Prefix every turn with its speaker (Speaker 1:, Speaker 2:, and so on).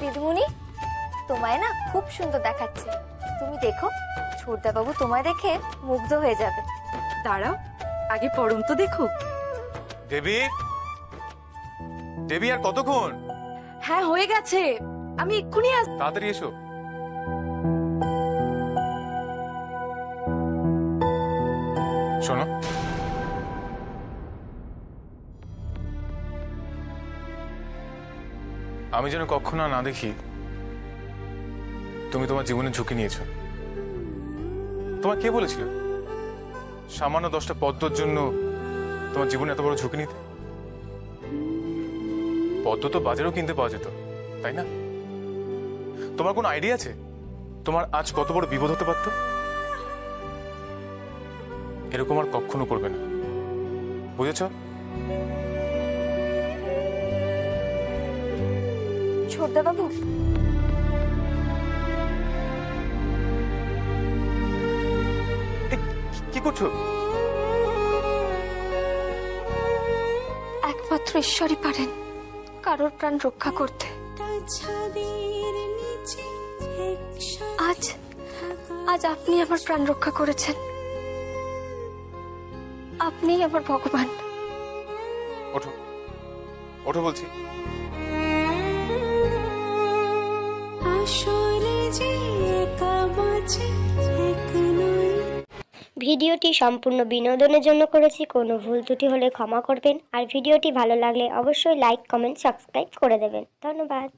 Speaker 1: দিদিমণি তোমায় না খুব সুন্দর দেখাচ্ছে। তুমি দেখো ছোটদাবাবু তোমায় দেখে মুগ্ধ হয়ে যাবে।
Speaker 2: দাঁড়াও আগে পরম তো দেখুক।
Speaker 3: দেবী? দেবী আর কতক্ষণ?
Speaker 2: হ্যাঁ হয়ে গেছে। আমি এক্ষুনি আস
Speaker 3: তাড়াতাড়ি এসো। শোনো আমি যেন কখনো না দেখি তুমি তোমার জীবনে ঝুঁকি নিয়েছো। তোমার কে বলেছিল? সামান্য দশটা পদ্মর জন্য তোমার জীবনে এত বড় ঝুঁকি নিতে? পদ্ম তো বাজারেও কিনতে পাওয়া যেত, তাই না? তোমার কোনো আইডিয়া আছে? তোমার আজ কত বড় বিপদ হতে পারতো? এরকম আর কখনো করবে না। বুঝেছ? কি- কি করছ?
Speaker 1: একমাত্র ঈশ্বরই পারেন কারোর প্রাণ রক্ষা করতে। আজ আজ আপনি আমার প্রাণ রক্ষা করেছেন। আপনি আমার ভগবান।
Speaker 3: ওঠো ওঠো বলছি।
Speaker 4: ভিডিওটি সম্পূর্ণ বিনোদনের জন্য করেছি। কোনো ভুল ত্রুটি হলে ক্ষমা করবেন। আর ভিডিওটি ভালো লাগলে অবশ্যই লাইক কমেন্ট সাবস্ক্রাইব করে দেবেন। ধন্যবাদ।